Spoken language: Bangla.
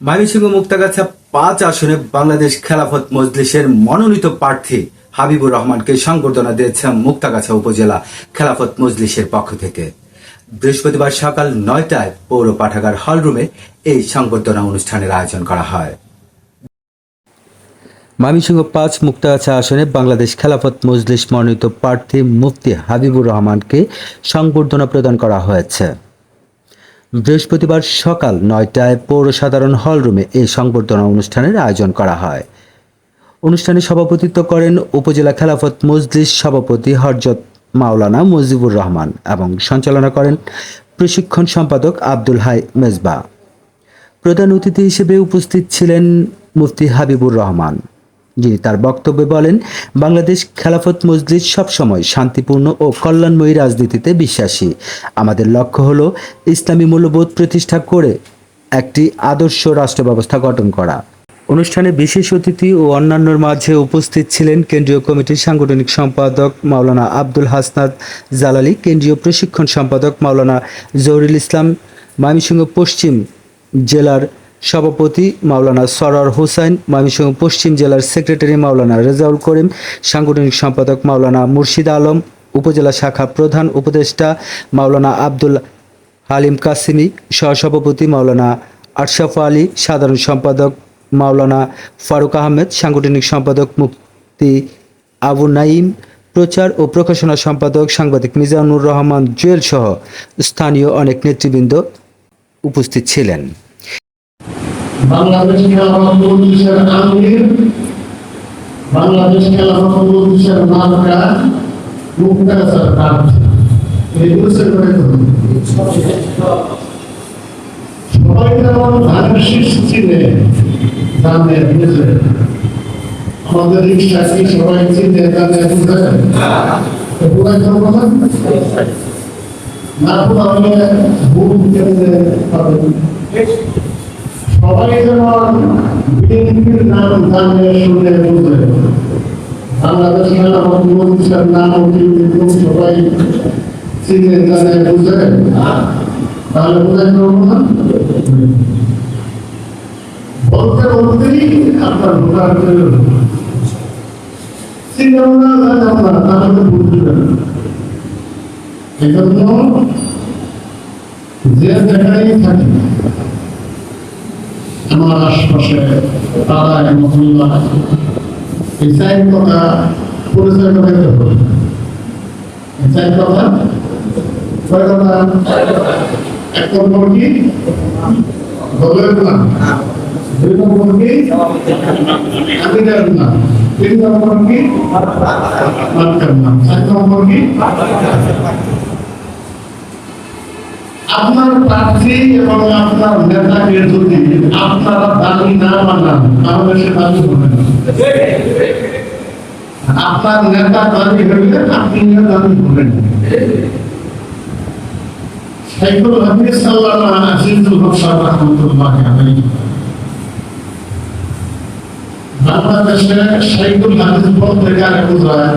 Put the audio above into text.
ময়মনসিংহ মুক্তাগাছা পাঁচ আসনে বাংলাদেশ খেলাফত মজলিসের মনোনীত প্রার্থী হাবিবুর রহমানকে সংবর্ধনা দিয়েছে মুক্তাগাছা উপজেলা খেলাফত মজলিসের পক্ষ থেকে। বৃহস্পতিবার সকাল নয়টায় পৌর পাঠাগার হলরুমে এই সংবর্ধনা অনুষ্ঠানের আয়োজন করা হয়। ময়মনসিংহ পাঁচ মুক্তাগাছা আসনে বাংলাদেশ খেলাফত মজলিস মনোনীত প্রার্থী মুফতি হাবিবুর রহমানকে সংবর্ধনা প্রদান করা হয়েছে। বৃহস্পতিবার সকাল নয়টায় পৌর সাধারণ হলরুমে এই সংবর্ধনা অনুষ্ঠানের আয়োজন করা হয়। অনুষ্ঠানে সভাপতিত্ব করেন উপজেলা খেলাফত মজলিস সভাপতি হরজত মাওলানা মুজিবুর রহমান এবং সঞ্চালনা করেন প্রশিক্ষণ সম্পাদক আব্দুল হাই মেজবা। প্রধান অতিথি হিসেবে উপস্থিত ছিলেন মুফতি হাবিবুর রহমান। যিনি তার বক্তব্যে বলেন, বাংলাদেশ খেলাফত মজলিস সবসময় শান্তিপূর্ণ ও কল্যাণময়ী রাজনীতিতে বিশ্বাসী। আমাদের লক্ষ্য হলো ইসলামী মূল্যবোধ প্রতিষ্ঠা করে একটি আদর্শ রাষ্ট্র ব্যবস্থা গঠন করা। অনুষ্ঠানে বিশেষ অতিথি ও অন্যান্যর মাঝে উপস্থিত ছিলেন কেন্দ্রীয় কমিটির সাংগঠনিক সম্পাদক মাওলানা আব্দুল হাসনাদ জালালি, কেন্দ্রীয় প্রশিক্ষণ সম্পাদক মাওলানা জহুরুল ইসলাম, ময়মনসিংহ পশ্চিম জেলার সভাপতি মাওলানা সরার হোসাইন, ময়মনসিংহ পশ্চিম জেলার সেক্রেটারি মাওলানা রেজাউল করিম, সাংগঠনিক সম্পাদক মাওলানা মুর্শিদ আলম, উপজেলা শাখা প্রধান উপদেষ্টা মাওলানা আব্দুল হালিম কাসিমি, সহসভাপতি মাওলানা আশরাফ আলী, সাধারণ সম্পাদক মাওলানা ফারুক আহমেদ, সাংগঠনিক সম্পাদক মুক্তি আবু নাইম প্রচার ও প্রকাশনা সম্পাদক সাংবাদিক মিজানুর রহমান জুয়েল সহ স্থানীয় অনেক নেতৃবৃন্দ উপস্থিত ছিলেন। বাংলাদেশ খেলাফত মজলিসের আমির, বাংলাদেশ খেলাফত মজলিসের মার্কা মুক্তাগাছার প্রার্থী এই বুঝছেন করে তো? সবাই যেমন ধানের শীষ চিনে জানে বুঝে আমাদের সবাই যেন বিএনপির নাম জানে, শুনে, বুঝে। বাংলাদেশ খেলাফত নাম সবাই চিনে, জানে, বুঝে। তাহলে বোঝাই পারব না? বলতে বলতেই আপনার ভোটার চিনেও না জানেও না, তাহলে বুঝবেন এই জন্য যে জায়গায় থাকি আমার আশপাশে পাড়ায় মহল্লা এই চার কথা পরিচয় করাইতে হবে এই চার কথা কয় কথা, এক নম্বর কি দলের নাম দুই নম্বর কি আমিনের নাম তিন নম্বর কি মার্কার নাম চার নম্বর কি আপনার প্রার্থী এবং আপনার নেতাকে যদি আপনারা দাবি না মানান, তাহলে সে দাবি হবে না। আপনার নেতা দাবি হইলে আপনি দাবি হবেন শাইখুল হাদিস সাল্লাল্লাহু আজিজুল হক সাহেব রাহমাতুল্লাহ বাংলাদেশে শাইখুল হাদিস বলতে কারে বোঝায়।